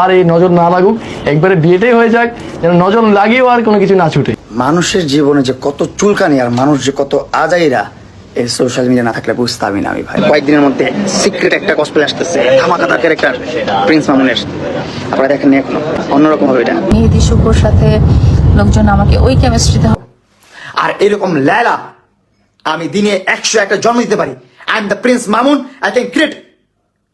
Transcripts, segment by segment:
আর এই নজর না লাগুক একবারে বিয়েটাই হয়ে যাক যেন নজর লাগিয়েও আর কোনো কিছু না ছুটে। মানুষের জীবনে যে কত চুলকানি আর মানুষ যে কত আজাইরা এই সোশ্যাল মিডিয়া না থাকলে বুঝতামই না আমি ভাই। কয়েকদিনের মধ্যে সিক্রেট একটা কসপ্লে আসতেছে ধামাকাদার ক্যারেক্টার প্রিন্স মামুনের। আপনারা দেখেন নি এখনও অন্যরকম হবে এটা। মেহেদি শুভর সাথে লোকজন আমাকে ওই কেমিস্ট্রিতে আর এরকম লেলা আমি দিনে একশো একটা জন্ম দিতে পারি। I am the prince Mamun I can create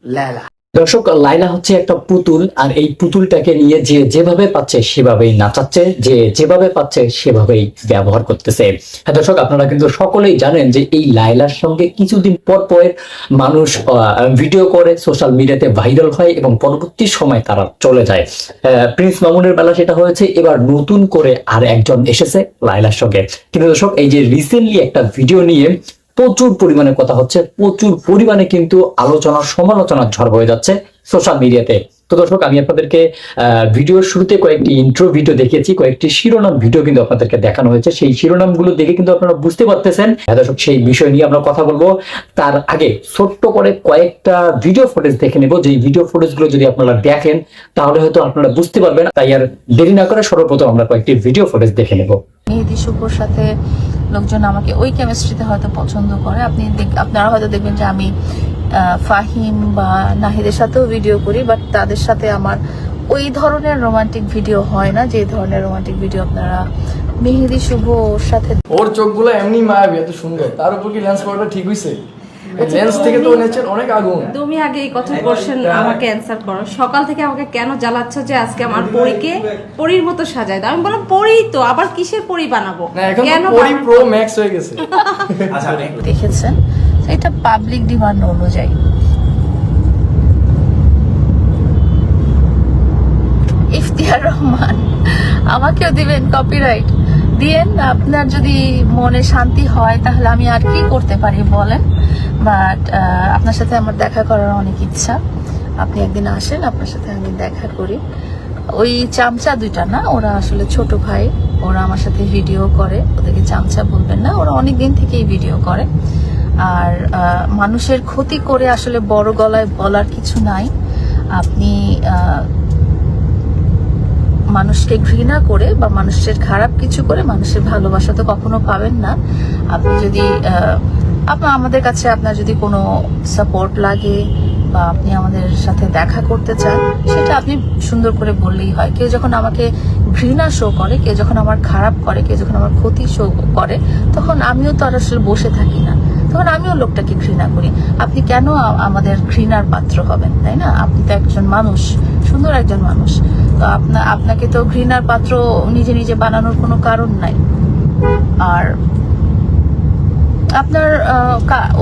Laila. দর্শক লাইলা হচ্ছে একটা পুতুল আর এই পুতুলটাকে নিয়ে যে যেভাবে পাচ্ছে সেভাবেই নাচাচ্ছে, যে যেভাবে পাচ্ছে সেভাবেই ব্যবহার করতেছে। হ্যাঁ দর্শক, আপনারা কিন্তু সকলেই জানেন যে এই লাইলার সঙ্গে কিছুদিন পর পর মানুষ ভিডিও করে, সোশ্যাল মিডিয়াতে ভাইরাল হয় এবং পরবর্তী সময় তারা চলে যায়। প্রিন্স মামুনের বেলা সেটা হয়েছে, এবার নতুন করে আর একজন এসেছে লাইলার সঙ্গে। কিন্তু দর্শক, এই যে রিসেন্টলি একটা ভিডিও নিয়ে প্রচুর পরিমাণে কথা হচ্ছে, প্রচুর পরিমাণে কিন্তু আলোচনা সমালোচনার ঝড় হয়ে যাচ্ছে সোশ্যাল মিডিয়াতে তো। দর্শক, আমি আপনাদেরকে ভিডিওর শুরুতে কয়েকটি ইন্ট্রো ভিডিও দেখিয়েছি, কয়েকটি শিরোনাম ভিডিও কিন্তু আপনাদেরকে দেখানো হয়েছে। সেই শিরোনামগুলো দেখে কিন্তু আপনারা বুঝতে পারতেছেন। হ্যাঁ দর্শক, সেই বিষয় নিয়ে আমরা কথা বলব। তার আগে ছোট্ট করে কয়েকটা ভিডিও ফুটেজ দেখে নেব। যে ভিডিও ফুটেজগুলো যদি আপনারা দেখেন, তাহলে হয়তো আপনারা বুঝতে পারবেন। তাই আর দেরি না করে সর্বপ্রথম আমরা কয়েকটি ভিডিও ফুটেজ দেখে নেব। সাথে লোকজন আমাকে ওই কেমিস্ট্রিতে হয়তো পছন্দ করে। আপনি আপনারা হয়তো দেখবেন যে আমি ফাহিম বা নাহিদের সাথেও ভিডিও করি বাট তাদের সাথে আমার ওই ধরনের রোমান্টিক ভিডিও হয় না, যে ধরনের রোমান্টিক ভিডিও আপনারা, মেহেদি শুভ ওর সাথে ওর চোখগুলো এমনি মায়াবী, এত সুন্দর। তার উপর কি লেন্স পড়াটা ঠিক হয়েছে লেন্স থেকে তো নেচার অনেক আগুন। তুমি আগে এই কথা কোশ্চেন আমাকে অ্যান্সার করো। সকাল থেকে আমাকে কেন জ্বালাচ্ছ যে আজকে আমার পরীকে পরীর মতো সাজায়? দাও আমি বললাম পরী তো আবার কিসের পরী বানাবো? কেন পরি? প্রো ম্যাক্স হয়ে গেছে। দেখেছেন? এটা পাবলিক ডিমান্ড অনুযায়ী। ইফতিহার রহমান আমাকেও দিবেন কপিরাইট দিয়েন আপনার যদি মনে শান্তি হয়, তাহলে আমি আর কি করতে পারি বলেন? বাট আপনার সাথে আমার দেখা করার অনেক ইচ্ছা। আপনি একদিন আসেন, আপনার সাথে আমি দেখা করি। ওই চামচা দুইটা না, ওরা আসলে ছোট ভাই, ওরা আমার সাথে ভিডিও করে। ওদেরকে চামচা বলবেন না, ওরা অনেক দিন থেকেই ভিডিও করে। আর মানুষের ক্ষতি করে আসলে বড় গলায় বলার কিছু নাই। আপনি মানুষকে ঘৃণা করে বা মানুষের খারাপ কিছু করে মানুষের ভালোবাসা তো কখনো পাবেন না। আপনি যদি আপনার আমাদের কাছে আপনার যদি কোনো সাপোর্ট লাগে বা আপনি আমাদের সাথে দেখা করতে চান, সেটা আপনি সুন্দর করে বললেই হয়। কেউ যখন আমাকে ঘৃণা শো করে, কেউ যখন আমার খারাপ করে, কেউ যখন আমার ক্ষতি শো করে, তখন আমিও তো আর আসলে বসে থাকি না। তখন আমিও লোকটাকে ঘৃণা করি। আপনি কেন আমাদের ঘৃণার পাত্র হবেন, তাই না? আপনি তো একজন মানুষ, সুন্দর একজন মানুষ। তো আপনা আপনাকে তো ঘৃণার পাত্র নিজে নিজে বানানোর কোনো কারণ নাই। আর আপনার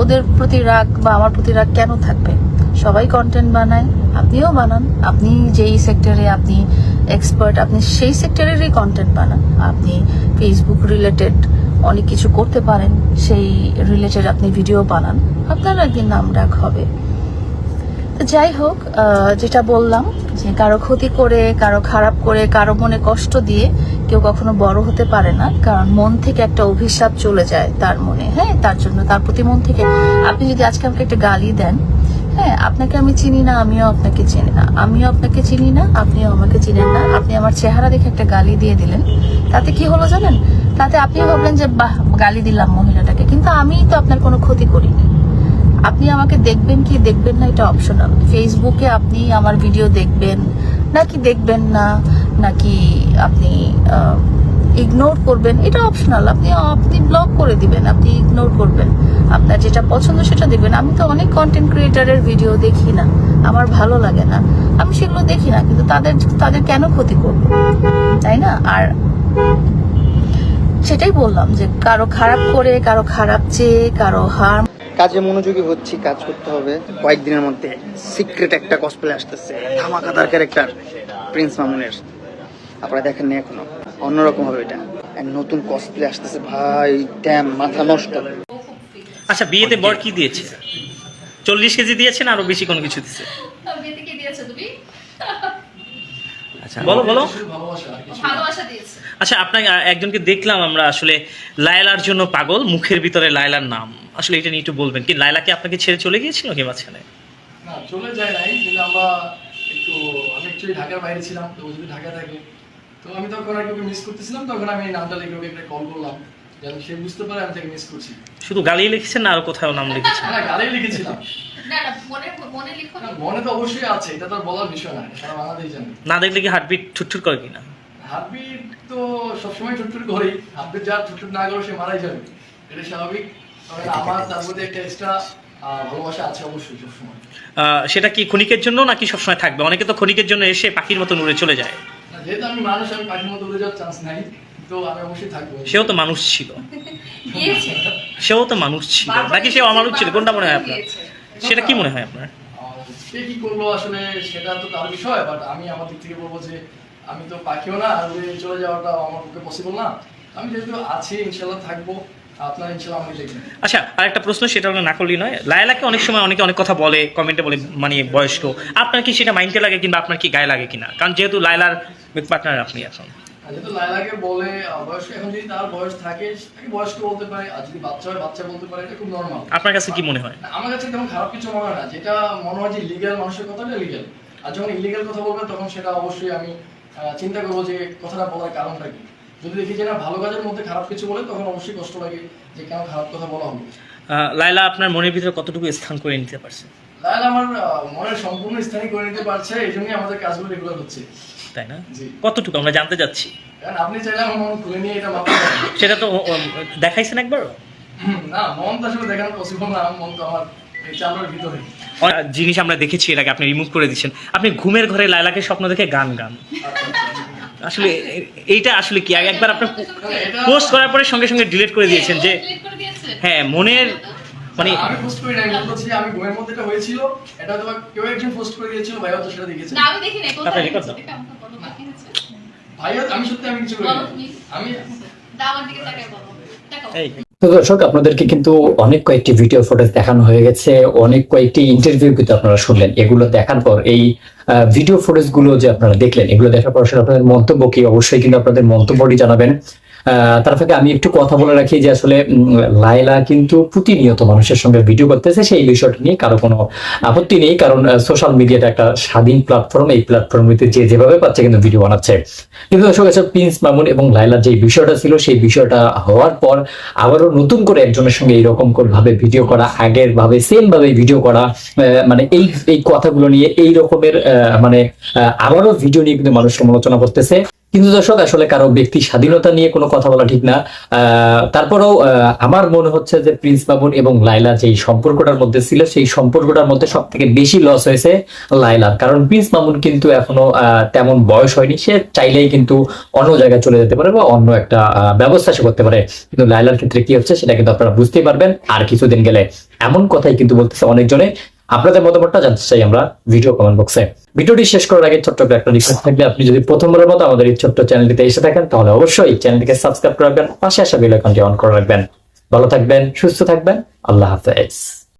ওদের প্রতি রাগ বা আমার প্রতি রাগ কেন থাকবে? সবাই কন্টেন্ট বানায়, আপনিও বানান। আপনি যেই সেক্টরে আপনি এক্সপার্ট আপনি সেই সেক্টরেরই কন্টেন্ট বানান। আপনি ফেসবুক রিলেটেড অনেক কিছু করতে পারেন, সেই রিলেটেড আপনি ভিডিও বানান আপনার একদিন নাম ডাক হবে। যাই হোক যেটা বললাম, যে কারও ক্ষতি করে, কারও খারাপ করে, কারও মনে কষ্ট দিয়ে কেউ কখনো বড় হতে পারে না, কারণ মন থেকে একটা অভিশাপ চলে যায় তার মনে হ্যাঁ? তার জন্য, তার প্রতি মন থেকে। আপনি যদি আজকে আমাকে একটা গালি দেন হ্যাঁ আপনাকে আমি চিনি না, আমিও আপনাকে চিনি না। আমিও আপনাকে চিনি না, আপনিও আমাকে চিনেন না। আপনি আমার চেহারা দেখে একটা গালি দিয়ে দিলেন, তাতে কি হলো জানেন? তাতে আপনি ভাবলেন যে, বাহ, গালি দিলাম মহিলাটাকে। কিন্তু আমিই তো আপনার কোনো ক্ষতি করিনি। আপনি আমাকে দেখবেন কি দেখবেন না, এটা অপশনাল ফেসবুকে আপনি আমার ভিডিও দেখবেন, নাকি দেখবেন না, নাকি আপনি ইগনোর করবেন, এটা অপশনাল আপনি আপনি ব্লক করে দিবেন, আপনি ইগনোর করবেন। আপনার যেটা পছন্দ সেটা দেখবেন। আমি তো অনেক কন্টেন্ট ক্রিয়েটারের ভিডিও দেখি না, আমার ভালো লাগে না। আমি সেগুলো দেখি না, কিন্তু তাদের তাদের কেন ক্ষতি করব? তাই না? আর সেটাই বললাম যে কারও খারাপ করে কারও খারাপ চেয়ে কারও হার কাজে মনোযোগী হচ্ছি কাজ করতে হবে। কয়েকদিনের মধ্যে সিক্রেট একটা কসপ্লে আসতেছে ধামাকাদার ক্যারেক্টার প্রিন্স মামুনের আপনারা দেখেন নি এখনও। অন্যরকম হবে এটা। এক নতুন কসপ্লে আসতেছে ভাই ট্যাম মাথা নষ্ট। আচ্ছা বিয়েতে বর কি দিয়েছে? চল্লিশ কেজি দিয়েছে না আরও বেশি কোনো কিছু দিচ্ছে আচ্ছা বলো বলো। আচ্ছা আপনাকে একজনকে দেখলাম আমরা আসলে লায়লার জন্য পাগল মুখের ভিতরে লায়লার নাম। আসলে এটা নিয়ে একটু বলবেন কি লায়লা কি আপনাকে ছেড়ে চলে গিয়েছিল কি মাঝখানে? না চলে যায় নাই কিন্তু আমরা একটু আমি একচুয়ালি ঢাকার বাইরে ছিলাম তো ও যদি ঢাকা থাকে। তো আমি তখন আর মিস করতেছিলাম তখন আমি নামটা লিখে ওকে একটা কল করলাম। যেন সে বুঝতে পারে আমি তাকে মিস করছি। শুধু গালি লিখেছেন না আর কোথাও নাম লিখেছেন? গালেই লিখেছিলাম। না না মনে মনে লিখো না, মনে তো অবশ্যই আছে এটা তো বলার বিষয় না সারা বাংলাদেশ জানে। না দেখলে কি হার্টবিট ছুটছুট করে কিনা? হাতবিট তো সবসময় করেই হাতবিট যার টুটটুট না করে সে মারাই যাবে। এটা স্বাভাবিক তবে আমার তার মধ্যে একটা এক্সট্রা ভালোবাসা আছে অবশ্যই সবসময়। আহ, সেটা কি ক্ষণিকের জন্য নাকি সবসময় থাকবে? অনেকে তো ক্ষণিকের জন্য এসে পাখির মতো উড়ে চলে যায়। যেহেতু আমি মানুষ আমি পাখির মতো উড়ে যাওয়ার চান্স নাই। তো আমি অবশ্যই থাকব। সেও তো মানুষ ছিল। গিয়েছে। সেও তো মানুষ ছিল। নাকি সে অমানুষ ছিল। কোনটা মনে হয় আপনার? সেটা কি মনে হয় আপনার? আর সে কি করল আসলে সেটা তো তার বিষয় বাট আমি আমার দিক থেকে বলব যে আমি তো পাখিও না আর উড়ে চলে যাওয়াটা আমার পক্ষে পসিবল না। আমি যেহেতু আছি ইনশাল্লাহ থাকব। আপনারা ইনশাল্লাহ আমাকে দেখবেন। আচ্ছা আরেকটা প্রশ্ন সেটা হলো না করলেই নয়। লায়লাকে অনেক সময় অনেকে অনেক কথা বলে কমেন্টে বলে মানে বয়স্ক। আপনার কি সেটা মাইন্ডে লাগে কিংবা আপনার কি গায়ে লাগে কিনা? কারণ যেহেতু লায়লার পার্টনার আপনি এখন। আর যেহেতু লাইলাকে বলে বয়স্ক এখন যদি তার বয়স থাকে তাকে বয়স্ক বলতে পারে? আর যদি বাচ্চা হয় বাচ্চা বলতে পারে এটা খুব নর্মাল আপনার কাছে কি মনে হয়? আমার কাছে তেমন খারাপ কিছু মনে হয় না। যেটা মনে হয় যে লিগ্যাল মানুষের কথাটা লিগ্যাল আর যখন ইলিগ্যাল কথা বলবে তখন সেটা অবশ্যই আমি চিন্তা করব যে কথাটা বলার কারণটা কি। যদি দেখি যে না ভালো কাজের মধ্যে খারাপ কিছু বলে তখন অবশ্যই কষ্ট লাগে যে কেন খারাপ কথা বলা আহ, লায়লা আপনার মনের ভিতরে কতটুকু স্থান করে নিতে পারছে? লাইলা আমার মনের সম্পূর্ণ স্থানে করে নিতে পারছে এই জন্যই আমাদের কাজগুলো রেগুলার হচ্ছে। তাই না? কতটুকু আমরা জানতে যাচ্ছি? মন সেটা তো দেখাইছেন একবারও না মন তো আসলে দেখানো পসিবল না মন তো আমার এই চামড়ার ভিতরে। অনেক জিনিস আমরা দেখেছি এর আগে আপনি রিমুভ করে দিচ্ছেন আপনি ঘুমের ঘরে লায়লাকে স্বপ্ন দেখে গান গান। আসলে এইটা আসলে কি? আগে একবার আপনার পোস্ট করার পরে সঙ্গে সঙ্গে ডিলিট করে দিয়েছেন যে হ্যাঁ মনের মানে আমি পোস্ট করি নাই বলতে হচ্ছে আমি ঘুমের মধ্যে এটা হয়েছিল এটা কেউ একজন পোস্ট করে দিয়েছিল ভাই হয়তো সেটা দেখেছে। আমি দেখি নাই তারপরে record দাও। ভাই হয়তো আমি সত্যি আমি কিছু করি। আমি আমার দিকে তাকায় বলো। তাকাও তো দর্শক আপনাদেরকে কিন্তু অনেক কয়েকটি ভিডিও ফুটেজ দেখানো হয়ে গেছে অনেক কয়েকটি ইন্টারভিউ কিন্তু আপনারা শুনলেন। এগুলো দেখার পর এই ভিডিও ফুটেজগুলো যে আপনারা দেখলেন এগুলো দেখার পর আসলে আপনাদের মন্তব্য কি? অবশ্যই কিন্তু আপনাদের মন্তব্যটি জানাবেন। তার ফাঁকে আমি একটু কথা বলে রাখি যে আসলে লায়লা কিন্তু প্রতিনিয়ত মানুষের সঙ্গে ভিডিও করতেছে, সেই বিষয়টা নিয়ে কারও কোনো আপত্তি নেই। কারণ সোশ্যাল মিডিয়াটা একটা স্বাধীন প্ল্যাটফর্ম এই প্ল্যাটফর্মটিতে যে যেভাবে পাচ্ছে কিন্তু ভিডিও বানাচ্ছে। কিন্তু দর্শক আসলে প্রিন্স মামুন এবং লাইলার যে বিষয়টা ছিল, সেই বিষয়টা হওয়ার পর আবারও নতুন করে একজনের সঙ্গে এইরকম করে ভাবে ভিডিও করা, আগের ভাবে সেম ভাবে ভিডিও করা মানে এই এই কথাগুলো নিয়ে এই রকমের মানে আবারও ভিডিও নিয়ে কিন্তু মানুষ সমালোচনা করতেছে। কিন্তু দর্শক, আসলে কারও ব্যক্তি স্বাধীনতা নিয়ে কোনো কথা বলা ঠিক না। তারপরেও আমার মনে হচ্ছে যে প্রিন্স বাবুন এবং লাইলা যেই সম্পর্কটার মধ্যে ছিল, সেই সম্পর্কটার মধ্যে সব থেকে বেশি লস হয়েছে লাইলার কারণ প্রিন্স মামুন কিন্তু এখনও তেমন বয়স হয়নি। সে চাইলেই কিন্তু অন্য জায়গায় চলে যেতে পারে বা অন্য একটা ব্যবস্থা সে করতে পারে। কিন্তু লাইলার ক্ষেত্রে কি হচ্ছে, সেটা কিন্তু আপনারা বুঝতেই পারবেন। আর কিছুদিন গেলে এমন কথাই কিন্তু বলতেছে অনেকজনে আপনাদের মতামতটা জানতে চাই আমরা ভিডিও কমেন্ট বক্সে ভিডিওটি শেষ করার আগে ছোট্ট একটা রিকোয়েস্ট থাকলে আপনি যদি প্রথমবারের মতো আমাদের এই ছোট্ট চ্যানেলটিতে এসে থাকেন, তাহলে অবশ্যই চ্যানেলটিকে সাবস্ক্রাইব করে রাখবেন, পাশে আসা বেল আইকনটি অন করে রাখবেন। ভালো থাকবেন, সুস্থ থাকবেন, আল্লাহ হাফেজ।